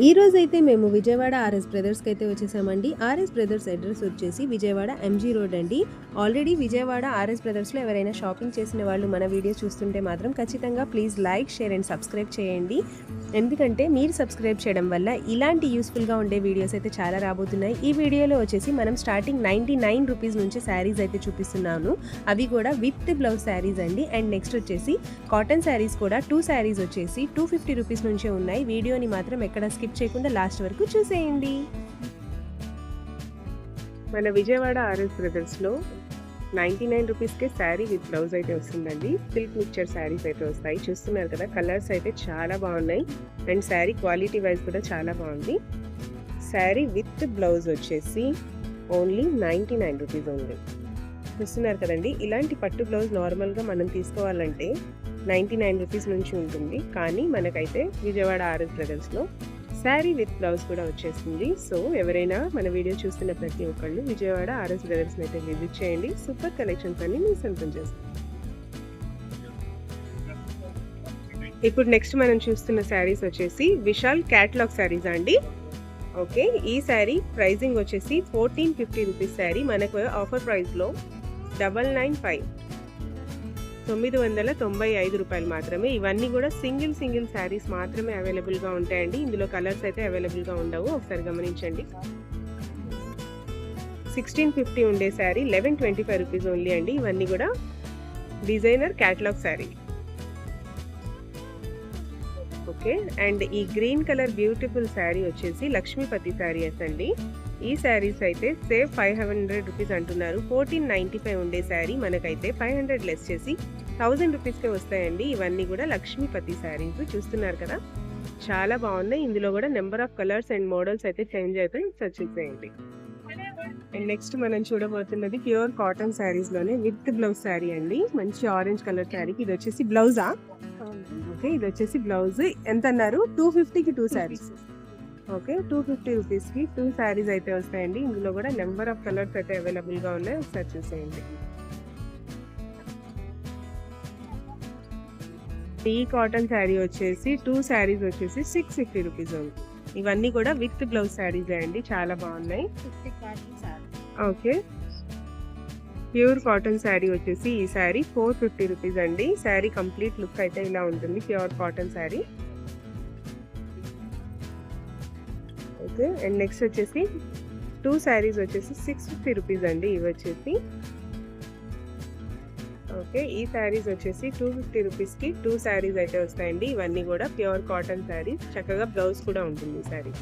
ఈ రోజు అయితే మేము విజయవాడ ఆర్ఎస్ బ్రదర్స్కి అయితే వచ్చేసామండి. ఆర్ఎస్ బ్రదర్స్ అడ్రస్ వచ్చేసి విజయవాడ ఎంజీ రోడ్ అండి. ఆల్రెడీ విజయవాడ ఆర్ఎస్ బ్రదర్స్లో ఎవరైనా షాపింగ్ చేసిన వాళ్ళు మన వీడియో చూస్తుంటే మాత్రం ఖచ్చితంగా please like share and subscribe చేయండి. ఎందుకంటే మీరు సబ్స్క్రైబ్ చేయడం వల్ల ఇలాంటి యూస్ఫుల్గా ఉండే వీడియోస్ అయితే చాలా రాబోతున్నాయి. ఈ వీడియోలో వచ్చేసి మనం స్టార్టింగ్ నైంటీ నైన్ రూపీస్ నుంచి శారీస్ అయితే చూపిస్తున్నాను. అవి కూడా విత్ బ్లౌజ్ శారీస్ అండి. అండ్ నెక్స్ట్ వచ్చేసి కాటన్ శారీస్ కూడా టూ శారీస్ వచ్చేసి టూ ఫిఫ్టీ రూపీస్ నుంచే ఉన్నాయి. వీడియోని మాత్రం ఎక్కడ స్కిప్ చేయకుండా లాస్ట్ వరకు చూసేయండి. మన విజయవాడ ఆర్ఎస్ బ్రదర్స్లో నైంటీ నైన్ రూపీస్కే శారీ విత్ బ్లౌజ్ అయితే వస్తుందండి. సిల్క్ మిక్చర్ శారీస్ అయితే వస్తాయి. చూస్తున్నారు కదా కలర్స్ అయితే చాలా బాగున్నాయి. అండ్ శారీ క్వాలిటీ వైజ్ కూడా చాలా బాగుంది. శారీ విత్ బ్లౌజ్ వచ్చేసి ఓన్లీ నైంటీ నైన్ రూపీస్ ఉంది చూస్తున్నారు కదండి ఇలాంటి పట్టు బ్లౌజ్ నార్మల్గా మనం తీసుకోవాలంటే నైంటీ నైన్ రూపీస్ నుంచి ఉంటుంది. కానీ మనకైతే విజయవాడ ఆర్ఎస్ బ్రదర్స్లో శారీ విత్ బ్లౌజ్ కూడా వచ్చేస్తుంది సో ఎవరైనా మన వీడియో చూస్తున్న ప్రతి ఒక్కళ్ళు విజయవాడ ఆర్ఎస్ బ్రదర్స్ని అయితే విజిట్ చేయండి. సూపర్ కలెక్షన్స్ అన్ని మీ సొంతం చేస్తాం. ఇప్పుడు నెక్స్ట్ మనం చూస్తున్న శారీస్ వచ్చేసి విశాల్ క్యాట్లాగ్ శారీస్ అండి. ఓకే ఈ శారీ ప్రైజింగ్ వచ్చేసి ఫోర్టీన్ ఫిఫ్టీ రూపీస్ శారీ. మనకు ఆఫర్ ప్రైస్లో డబల్ నైన్ ఫైవ్. తొమ్మిది వందల తొంభై ఐదు రూపాయలు మాత్రమే. ఇవన్నీ కూడా సింగిల్ సింగిల్ శారీస్ మాత్రమే అవైలబుల్గా ఉంటాయండి. ఇందులో కలర్స్ అయితే అవైలబుల్గా ఉండవు. ఒకసారి గమనించండి. సిక్స్టీన్ ఫిఫ్టీ ఉండే sari eleven twenty five rupees only అండి. ఇవన్నీ కూడా designer catalogue sari. Okay. And ఈ గ్రీన్ కలర్ బ్యూటిఫుల్ శారీ వచ్చేసి లక్ష్మీపతి శారీస్ అండి. ఈ శారీస్ అయితే సేవ్ ఫైవ్ హండ్రెడ్ రూపీస్ అంటున్నారు. ఫోర్టీన్ నైంటీ ఫైవ్ ఉండే శారీ మనకైతే ఫైవ్ హండ్రెడ్ లెస్ చేసి థౌజండ్ రూపీస్కే వస్తాయండి. ఇవన్నీ కూడా లక్ష్మీపతి శారీస్ చూస్తున్నారు కదా. చాలా బాగున్నాయి. ఇందులో కూడా number of colours and models అయితే చేంజ్ అయితే సెర్చ్ చేయండి అండ్ నెక్స్ట్ మనం చూడబోతున్నది ప్యూర్ కాటన్ శారీస్లోనే విత్ బ్లౌజ్ శారీ అండి. మంచి ఆరెంజ్ కలర్ శారీకి ఇది వచ్చేసి బ్లౌజా? ఓకే ఇది వచ్చేసి బ్లౌజ్. ఎంత అన్నారు టూ ఫిఫ్టీకి two saris. Okay two fifty రూపీస్కి టూ శారీస్ అయితే వస్తాయండి. ఇందులో కూడా నెంబర్ ఆఫ్ కలర్స్ అయితే అవైలబుల్గా ఉన్నాయి. ఒకసారి చూసేయండి. ఈ కాటన్ శారీ వచ్చేసి టూ శారీస్ వచ్చేసి సిక్స్ ఫిఫ్టీ రూపీస్ ఉంది. ఇవన్నీ కూడా విత్ బ్లౌజ్ శారీస్ అండి. చాలా బాగున్నాయి. ఓకే. ప్యూర్ కాటన్ శారీ వచ్చేసి ఈ శారీ ఫోర్ ఫిఫ్టీ రూపీస్ అండి. శారీ కంప్లీట్ లుక్ అయితే ఇలా ఉంటుంది. Pure cotton sari okay. And next వచ్చేసి టూ శారీస్ వచ్చేసి సిక్స్ ఫిఫ్టీ రూపీస్ అండి. ఇవి వచ్చేసి. ఓకే. ఈ శారీస్ వచ్చేసి టూ ఫిఫ్టీ రూపీస్కి టూ శారీస్ అయితే వస్తాయండి. ఇవన్నీ కూడా ప్యూర్ కాటన్ శారీస్ చక్కగా బ్లౌజ్ కూడా ఉంటుంది ఈ శారీ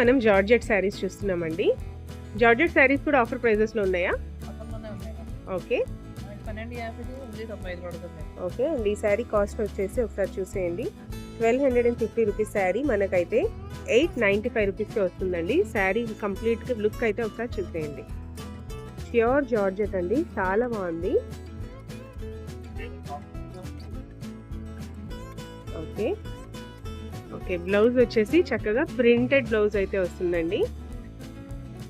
మనం జార్జెట్ శారీస్ చూస్తున్నామండి. జార్జెట్ శారీస్ కూడా ఆఫర్ ప్రైజెస్లో ఉన్నాయా? ఓకే. ఓకే. అండ్ ఈ శారీ కాస్ట్ వచ్చేసి ఒకసారి చూసేయండి. Twelve hundred and fifty rupees sari మనకైతే ఎయిట్ నైంటీ ఫైవ్ రూపీస్కి వస్తుందండి. శారీ కంప్లీట్గా లుక్ అయితే ఒకసారి చూసేయండి. ప్యూర్ జార్జెట్ అండి. చాలా బాగుంది. ఓకే. ఓకే. బ్లౌజ్ వచ్చేసి చక్కగా ప్రింటెడ్ బ్లౌజ్ అయితే వస్తుందండి.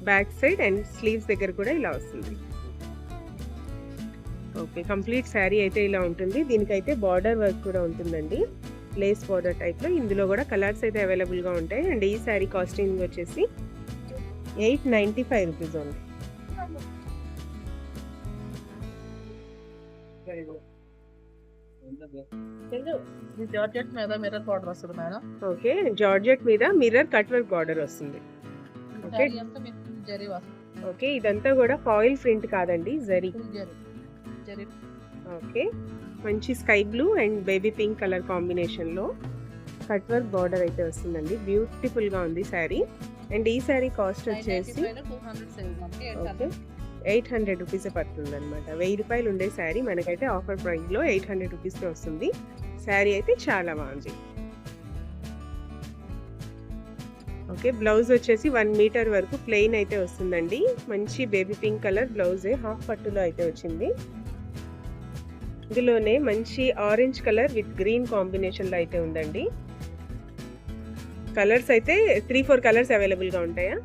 బ్యాక్ సైడ్ అండ్ స్లీవ్స్ దగ్గర కూడా ఇలా వస్తుంది. ఓకే. కంప్లీట్ శారీ అయితే ఇలా ఉంటుంది. దీనికైతే బార్డర్ వర్క్ కూడా ఉంటుందండి. లేస్ బార్డర్ టైప్లో. ఇందులో కూడా కలర్స్ అయితే అవైలబుల్గా ఉంటాయి. అండ్ ఈ శారీ కాస్టింగ్ వచ్చేసి ఎయిట్ నైంటీ ఫైవ్ రూపీస్ ఉంది ఇది జార్జెట్ మీద మిర్రర్ బార్డర్ వస్తుంది మేడం. ఓకే. జార్జెట్ మీద మిర్రర్ కట్ వర్క్ బార్డర్ వస్తుంది. ఓకే. ఓకే. ఇదంతా కూడా ఫాయిల్ ప్రింట్ కాదండి జరీ. ఓకే. మంచి sky blue and baby pink colour కాంబినేషన్లో కట్ వర్క్ బార్డర్ అయితే వస్తుందండి. బ్యూటిఫుల్గా ఉంది శారీ. అండ్ ఈ శారీ కాస్ట్ వచ్చేసి ఓకే ఎయిట్ హండ్రెడ్. రూపీస్ పడుతుంది అనమాట వెయ్యి రూపాయలు ఉండే శారీ మనకైతే ఆఫర్ ప్రైస్లో ఎయిట్ హండ్రెడ్ రూపీస్కి వస్తుంది. శారీ అయితే చాలా బాగుంది. ఓకే బ్లౌజ్ వచ్చేసి వన్ మీటర్ వరకు ప్లెయిన్ అయితే వస్తుందండి. మంచి బేబీ పింక్ కలర్ బ్లౌజే. హాఫ్ పట్టులో అయితే వచ్చింది. ఇందులోనే మంచి ఆరెంజ్ కలర్ విత్ గ్రీన్ కాంబినేషన్లో అయితే ఉందండి. కలర్స్ అయితే త్రీ ఫోర్ కలర్స్ అవైలబుల్గా ఉంటాయా?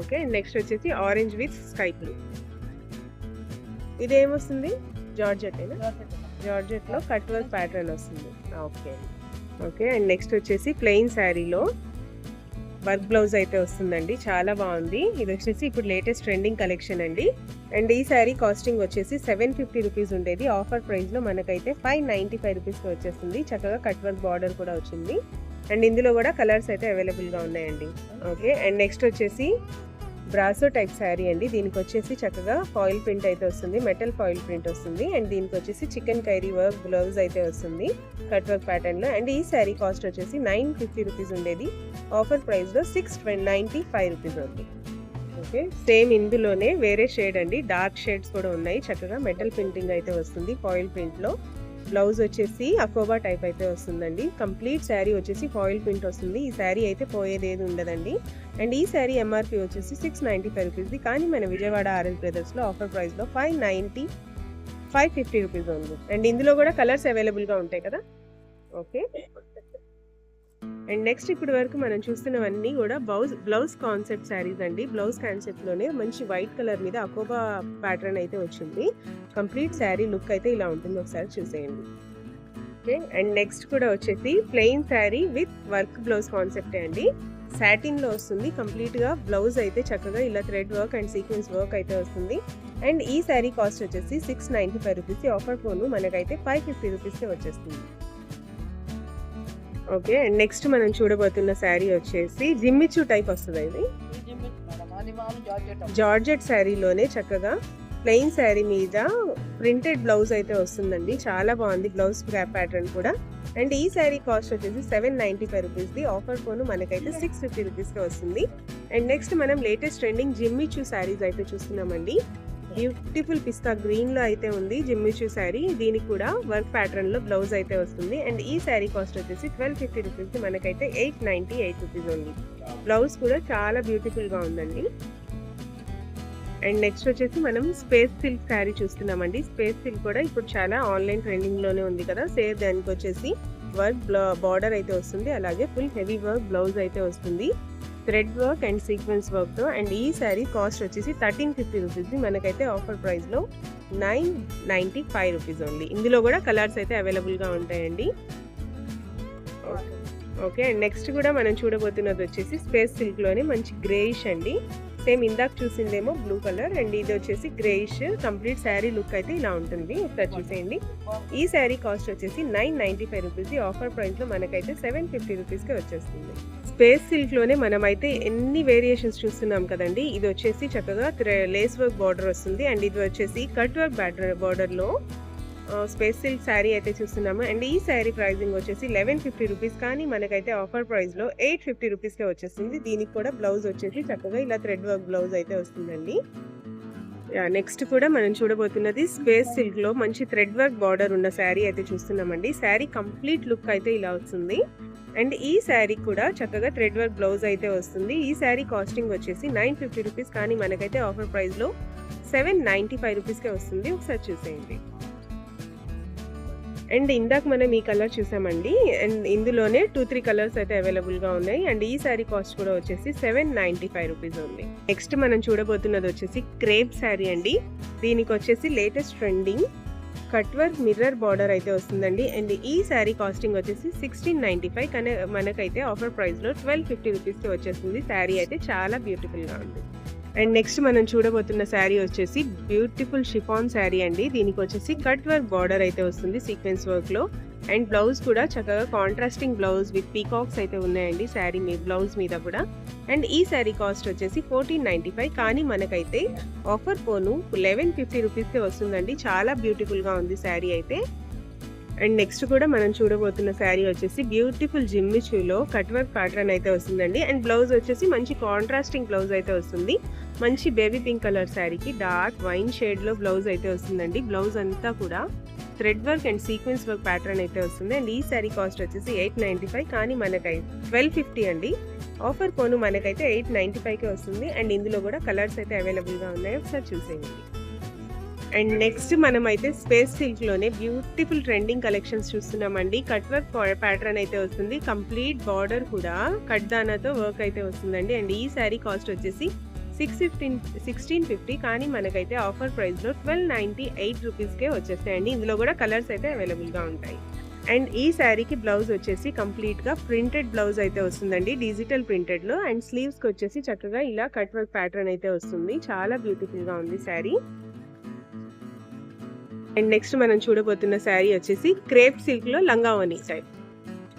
ఓకే నెక్స్ట్ వచ్చేసి ఆరెంజ్ విత్ స్కై బ్లూ. ఇది ఏమొస్తుంది జార్జెట్. జార్జెట్లో కట్ వర్క్ ప్యాటర్న్ వస్తుంది. ఓకే. ఓకే అండ్ నెక్స్ట్ వచ్చేసి ప్లెయిన్ శారీలో వర్క్ బ్లౌజ్ అయితే వస్తుందండి. చాలా బాగుంది. ఇది వచ్చేసి ఇప్పుడు లేటెస్ట్ ట్రెండింగ్ కలెక్షన్ అండి. అండ్ ఈ శారీ కాస్టింగ్ వచ్చేసి సెవెన్ ఫిఫ్టీ రూపీస్ ఉండేది. ఆఫర్ ప్రైస్లో మనకైతే ఫైవ్ నైంటీ ఫైవ్ రూపీస్కి వచ్చేస్తుంది. చక్కగా కట్ వర్క్ బార్డర్ కూడా వచ్చింది. అండ్ ఇందులో కూడా కలర్స్ అయితే అవైలబుల్గా ఉన్నాయండి. ఓకే అండ్ నెక్స్ట్ వచ్చేసి బ్రాసో టైప్ శారీ అండి. దీనికి వచ్చేసి చక్కగా ఫాయిల్ ప్రింట్ అయితే వస్తుంది. మెటల్ ఫాయిల్ ప్రింట్ వస్తుంది. అండ్ దీనికి వచ్చేసి చికెన్ కైరీ వర్క్ బ్లౌజ్ అయితే వస్తుంది. కట్ వర్క్ ప్యాటర్న్లో అండ్ ఈ శారీ కాస్ట్ వచ్చేసి నైన్ ఫిఫ్టీ రూపీస్ ఉండేది. ఆఫర్ ప్రైస్లో సిక్స్ నైంటీ ఫైవ్ రూపీస్ ఉంది ఓకే. సేమ్ ఇందులోనే వేరే షేడ్ అండి. డార్క్ షేడ్స్ కూడా ఉన్నాయి. చక్కగా మెటల్ ప్రింటింగ్ అయితే వస్తుంది ఫాయిల్ ప్రింట్లో బ్లౌజ్ వచ్చేసి అకోబా టైప్ అయితే వస్తుందండి. కంప్లీట్ శారీ వచ్చేసి ఫాయిల్ ప్రింట్ వస్తుంది. ఈ శారీ అయితే పోయేది ఏది ఉండదండి. అండ్ ఈ శారీ ఎంఆర్పి వచ్చేసి సిక్స్ నైంటీ ఫైవ్ రూపీస్ది కానీ మన విజయవాడ ఆర్ఎల్ బ్రదర్స్లో ఆఫర్ ప్రైస్లో five ninety five fifty rupees ఉంది. అండ్ ఇందులో కూడా కలర్స్ అవైలబుల్గా ఉంటాయి కదా? ఓకే అండ్ నెక్స్ట్ ఇప్పటి వరకు మనం చూస్తున్నవన్నీ కూడా బ్లౌజ్ బ్లౌజ్ కాన్సెప్ట్ శారీస్ అండి. బ్లౌజ్ కాన్సెప్ట్లోనే మంచి వైట్ కలర్ మీద అకోబా ప్యాటర్న్ అయితే వచ్చింది. కంప్లీట్ శారీ లుక్ అయితే ఇలా ఉంటుంది. ఒకసారి చూసేయండి. ఓకే అండ్ నెక్స్ట్ కూడా వచ్చేసి plain sari with work blouse కాన్సెప్టే అండి. సాటిన్లో వస్తుంది. కంప్లీట్గా బ్లౌజ్ అయితే చక్కగా ఇలా thread work and sequence work అయితే వస్తుంది. అండ్ ఈ శారీ కాస్ట్ వచ్చేసి six ninety five rupees offer phone మనకైతే ఫైవ్ ఫిఫ్టీ రూపీస్కే వచ్చేస్తుంది. ఓకే అండ్ నెక్స్ట్ మనం చూడబోతున్న శారీ వచ్చేసి జిమ్మిచ్చు టైప్ వస్తుంది ఇది. జార్జెట్ శారీలోనే చక్కగా ప్లెయిన్ శారీ మీద ప్రింటెడ్ బ్లౌజ్ అయితే వస్తుందండి. చాలా బాగుంది బ్లౌజ్ ప్యాటర్న్ కూడా. అండ్ ఈ శారీ కాస్ట్ వచ్చేసి సెవెన్ నైంటీ ఫైవ్ రూపీస్ది ఆఫర్ ఫోన్ మనకైతే సిక్స్ ఫిఫ్టీ రూపీస్కి వస్తుంది. అండ్ నెక్స్ట్ మనం latest trending Jimmy Choo saris అయితే చూస్తున్నామండి. బ్యూటిఫుల్ పిస్తా గ్రీన్లో అయితే ఉంది జిమ్మిచూ శారీ. దీనికి కూడా వర్క్ ప్యాటర్న్లో బ్లౌజ్ అయితే వస్తుంది. అండ్ ఈ శారీ కాస్ట్ వచ్చేసి ట్వెల్వ్ ఫిఫ్టీ రూపీస్. మనకైతే ఎయిట్ నైన్టీ ఎయిట్ రూపీస్ ఉంది. బ్లౌజ్ కూడా చాలా బ్యూటిఫుల్గా ఉందండి. అండ్ నెక్స్ట్ వచ్చేసి మనం స్పేస్ సిల్క్ శారీ చూస్తున్నామండి. స్పేస్ సిల్క్ కూడా ఇప్పుడు చాలా ఆన్లైన్ ట్రెండింగ్లోనే ఉంది కదా. సేర్ దానికి వచ్చేసి వర్క్ బార్డర్ అయితే వస్తుంది. అలాగే ఫుల్ హెవీ వర్క్ బ్లౌజ్ అయితే వస్తుంది. థ్రెడ్ వర్క్ అండ్ సీక్వెన్స్ వర్క్తో అండ్ ఈ శారీ కాస్ట్ వచ్చేసి థర్టీన్ ఫిఫ్టీ రూపీస్ మనకైతే ఆఫర్ ప్రైస్లో నైన్ నైంటీ ఫైవ్ రూపీస్ ఉంది ఇందులో కూడా కలర్స్ అయితే అవైలబుల్గా ఉంటాయండి. ఓకే. అండ్ నెక్స్ట్ కూడా మనం చూడబోతున్నది వచ్చేసి స్పేస్ సిల్క్లోనే మంచి గ్రేయిష్ అండి. సేమ్ ఇందాక చూసిందేమో బ్లూ కలర్ అండ్ ఇది వచ్చేసి గ్రేయిష్. కంప్లీట్ శారీ లుక్ అయితే ఇలా ఉంటుంది. ఒకసారి చూసేయండి. ఈ శారీ కాస్ట్ వచ్చేసి nine ninety five rupees. Offer ప్రైస్లో మనకైతే సెవెన్ ఫిఫ్టీ రూపీస్కి వచ్చేస్తుంది. స్పేస్ సిల్క్లోనే మనం అయితే ఎన్ని వేరియేషన్స్ చూస్తున్నాం కదండి. ఇది వచ్చేసి చక్కగా లేస్ వర్క్ బార్డర్ వస్తుంది. అండ్ ఇది వచ్చేసి కట్ వర్క్ బార్డర్ బార్డర్లో స్పేస్ సిల్క్ శారీ అయితే చూస్తున్నాము. అండ్ ఈ శారీ ప్రైజింగ్ వచ్చేసి లెవెన్ ఫిఫ్టీ రూపీస్. కానీ మనకైతే ఆఫర్ ప్రైస్లో ఎయిట్ ఫిఫ్టీ రూపీస్కే వచ్చేస్తుంది. దీనికి కూడా బ్లౌజ్ వచ్చేసి చక్కగా ఇలా థ్రెడ్ వర్క్ బ్లౌజ్ అయితే వస్తుందండి. నెక్స్ట్ కూడా మనం చూడబోతున్నది స్పేస్ సిల్క్లో మంచి థ్రెడ్ వర్క్ బార్డర్ ఉన్న శారీ అయితే చూస్తున్నామండి. శారీ కంప్లీట్ లుక్ అయితే ఇలా వస్తుంది. అండ్ ఈ శారీ కూడా చక్కగా థ్రెడ్ వర్క్ బ్లౌజ్ అయితే వస్తుంది. ఈ శారీ కాస్టింగ్ వచ్చేసి నైన్ ఫిఫ్టీ రూపీస్. కానీ మనకైతే ఆఫర్ ప్రైస్లో సెవెన్ నైంటీ ఫైవ్ రూపీస్కే వస్తుంది. ఒకసారి చూసేయండి. అండ్ ఇందాక మనం ఈ కలర్ చూసామండి. అండ్ ఇందులోనే టూ త్రీ కలర్స్ అయితే అవైలబుల్గా ఉన్నాయి. అండ్ ఈ శారీ కాస్ట్ కూడా వచ్చేసి సెవెన్ నైన్టీ ఫైవ్ రూపీస్ ఉంది నెక్స్ట్ మనం చూడబోతున్నది వచ్చేసి క్రేప్ శారీ అండి. దీనికి వచ్చేసి latest trending cut work mirror border అయితే వస్తుందండి. అండ్ ఈ శారీ కాస్టింగ్ వచ్చేసి సిక్స్టీన్ నైంటీ ఫైవ్. కానీ మనకైతే ఆఫర్ ప్రైస్లో ట్వెల్వ్ ఫిఫ్టీ రూపీస్కి వచ్చేస్తుంది శారీ అయితే చాలా బ్యూటిఫుల్గా ఉంది. అండ్ నెక్స్ట్ మనం చూడబోతున్న శారీ వచ్చేసి బ్యూటిఫుల్ షిఫాన్ శారీ అండి. దీనికి వచ్చేసి కట్ వర్క్ బార్డర్ అయితే వస్తుంది సీక్వెన్స్ వర్క్లో అండ్ బ్లౌజ్ కూడా చక్కగా కాంట్రాస్టింగ్ బ్లౌజ్ విత్ పీకాక్స్ అయితే ఉన్నాయండి శారీ మీ బ్లౌజ్ మీద కూడా. అండ్ ఈ శారీ కాస్ట్ వచ్చేసి ఫోర్టీన్ నైంటీ ఫైవ్ కానీ మనకైతే ఆఫర్ పోను లెవెన్ ఫిఫ్టీ రూపీస్కే వస్తుందండి. చాలా బ్యూటిఫుల్గా ఉంది శారీ అయితే. అండ్ నెక్స్ట్ కూడా మనం చూడబోతున్న శారీ వచ్చేసి బ్యూటిఫుల్ జిమ్మిచూలో కట్ వర్క్ ప్యాటర్న్ అయితే వస్తుందండి. అండ్ బ్లౌజ్ వచ్చేసి మంచి కాంట్రాస్టింగ్ బ్లౌజ్ అయితే వస్తుంది. మంచి బేబీ పింక్ కలర్ శారీకి డార్క్ వైన్ షేడ్లో బ్లౌజ్ అయితే వస్తుందండి. బ్లౌజ్ అంతా కూడా thread work and sequence work pattern అయితే వస్తుంది. అండ్ ఈ శారీ కాస్ట్ వచ్చేసి ఎయిట్ నైంటీ ఫైవ్ కానీ మనకై ట్వెల్వ్ ఫిఫ్టీ అండి. ఆఫర్ కోను మనకైతే ఎయిట్ నైంటీ ఫైవ్కే వస్తుంది. అండ్ ఇందులో కూడా కలర్స్ అయితే అవైలబుల్గా ఉన్నాయి. ఒకసారి చూసేయండి. అండ్ నెక్స్ట్ మనమైతే స్పేస్ సిల్క్లోనే బ్యూటిఫుల్ ట్రెండింగ్ కలెక్షన్స్ చూస్తున్నామండి. కట్ వర్క్ ప్యాటర్న్ అయితే వస్తుంది. కంప్లీట్ బార్డర్ కూడా కట్ దానాతో వర్క్ అయితే వస్తుందండి. అండ్ ఈ శారీ కాస్ట్ వచ్చేసి సిక్స్ ఫిఫ్టీన్ సిక్స్టీన్ ఫిఫ్టీ కానీ మనకైతే ఆఫర్ ప్రైస్లో ట్వెల్వ్ నైంటీ ఎయిట్ రూపీస్కే వచ్చేస్తాయండి. ఇందులో కూడా కలర్స్ అయితే అవైలబుల్గా ఉంటాయి. అండ్ ఈ శారీకి బ్లౌజ్ వచ్చేసి కంప్లీట్గా ప్రింటెడ్ బ్లౌజ్ అయితే వస్తుందండి. డిజిటల్ ప్రింటెడ్లో అండ్ స్లీవ్స్కి వచ్చేసి చక్కగా ఇలా కట్ వర్క్ ప్యాటర్న్ అయితే వస్తుంది. చాలా బ్యూటిఫుల్గా ఉంది శారీ అండ్ నెక్స్ట్ మనం చూడబోతున్న శారీ వచ్చేసి క్రేప్ సిల్క్లో లంగావని టైప్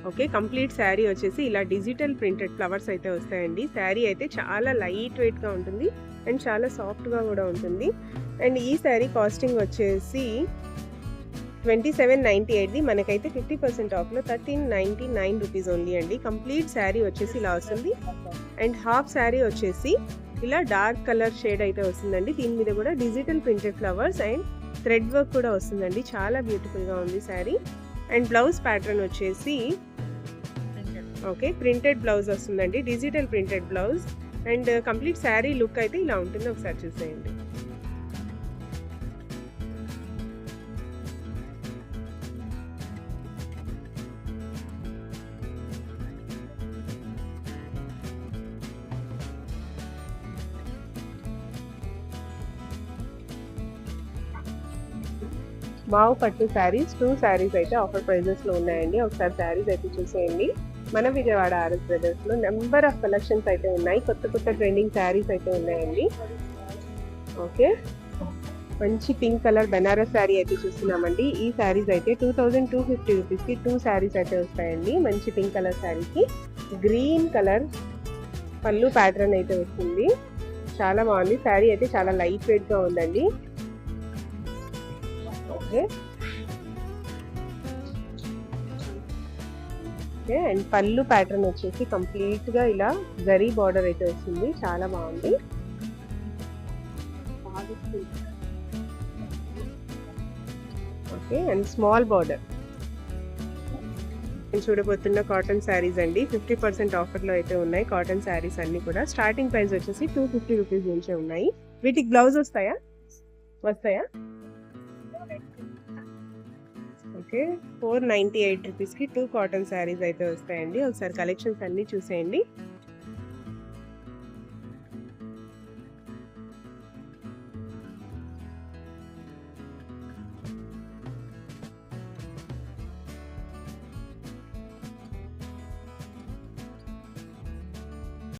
ఓకే కంప్లీట్ శారీ వచ్చేసి ఇలా డిజిటల్ ప్రింటెడ్ ఫ్లవర్స్ అయితే వస్తాయండి. శారీ అయితే చాలా లైట్ వెయిట్గా ఉంటుంది అండ్ చాలా సాఫ్ట్గా కూడా ఉంటుంది. అండ్ ఈ శారీ కాస్టింగ్ వచ్చేసి ట్వంటీ సెవెన్ నైంటీ ఎయిట్ది మనకైతే ఫిఫ్టీ పర్సెంట్ ఆఫ్లో thirteen ninety nine rupees only అండి. కంప్లీట్ శారీ వచ్చేసి ఇలా వస్తుంది. అండ్ హాఫ్ శారీ వచ్చేసి ఇలా డార్క్ కలర్ షేడ్ అయితే వస్తుందండి. దీని మీద కూడా digital printed flowers and thread work కూడా వస్తుందండి. చాలా బ్యూటిఫుల్గా ఉంది శారీ. అండ్ బ్లౌజ్ ప్యాటర్న్ వచ్చేసి ఓకే ప్రింటెడ్ బ్లౌజ్ వస్తుందండి digital printed blouse. And complete sari look అయితే ఇలా ఉంటుంది ఒకసారి చూసేయండి. వావ్ పట్టు శారీస్ టూ శారీస్ అయితే ఆఫర్ ప్రైజెస్లో ఉన్నాయండి. ఒకసారి శారీస్ అయితే చూసేయండి. మన విజయవాడ ఆర్ఎస్ బ్రదర్స్లో నెంబర్ ఆఫ్ కలెక్షన్స్ అయితే ఉన్నాయి. కొత్త కొత్త ట్రెండింగ్ శారీస్ అయితే ఉన్నాయండి. ఓకే. మంచి పింక్ కలర్ బెనారస్ శారీ అయితే చూస్తున్నామండి. ఈ శారీస్ అయితే టూ థౌజండ్ టూ ఫిఫ్టీ రూపీస్కి టూ శారీస్ అయితే వస్తాయండి. మంచి పింక్ కలర్ శారీకి. గ్రీన్ కలర్ పళ్ళు ప్యాటర్న్ అయితే వస్తుంది చాలా బాగుంది. శారీ అయితే చాలా లైట్ వెయిట్గా ఉందండి. Okay. Okay and pallu pattern వచ్చేసి కంప్లీట్గా ఇలా జరీ బార్డర్ అయితే వస్తుంది చాలా బాగుంది. ఓకే అండ్ స్మాల్ బార్డర్ నేను చూడబోతున్న కాటన్ శారీస్ అండి. ఫిఫ్టీ పర్సెంట్ ఆఫర్లో అయితే ఉన్నాయి. కాటన్ శారీస్ అన్ని కూడా. స్టార్టింగ్ ప్రైస్ వచ్చేసి టూ ఫిఫ్టీ రూపీస్ నుంచే ఉన్నాయి. వీటికి బ్లౌజ్ వస్తాయా? వస్తాయా? ఓకే. ఫోర్ నైంటీ ఎయిట్ రూపీస్కి టూ కాటన్ శారీస్ అయితే వస్తాయండి. ఒకసారి కలెక్షన్స్ అన్నీ చూసేయండి.